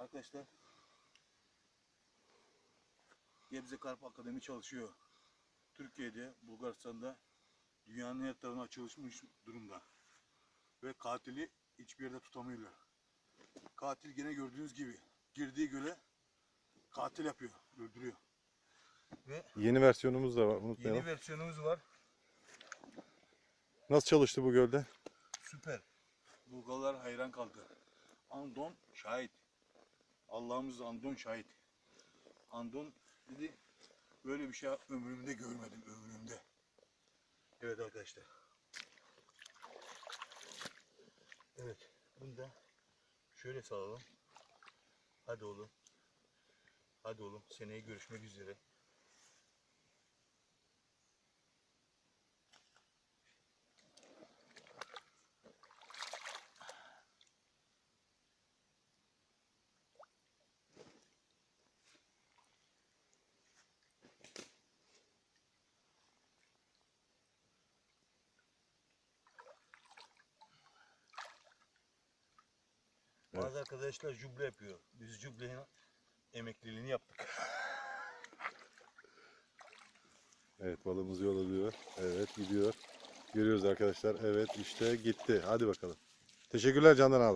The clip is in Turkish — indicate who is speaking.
Speaker 1: Arkadaşlar Gebze Karp Akademi çalışıyor. Türkiye'de, Bulgaristan'da dünyanın her tarafına çalışmış durumda. Ve katili hiçbir yerde tutamıyorlar. Katil gene gördüğünüz gibi girdiği göle katil yapıyor, öldürüyor. Ve
Speaker 2: Yeni versiyonumuz da var. Unutmayalım.
Speaker 1: yeni versiyonumuz var.
Speaker 2: Nasıl çalıştı bu gölde?
Speaker 1: Süper. Bulgarlar hayran kaldı. Andon şahit. Allah'ımız Andon şahit. Andon dedi böyle bir şey ömrümde görmedim ömrümde. Evet arkadaşlar. Evet. Bunu da şöyle salalım. Hadi oğlum. Hadi oğlum. Seneye görüşmek üzere. Bazı arkadaşlar juble yapıyor. Biz jublenin emekliliğini yaptık.
Speaker 2: Evet balığımız yol alıyor. Evet gidiyor. Görüyoruz arkadaşlar. Evet işte gitti. Hadi bakalım. Teşekkürler Candan abi.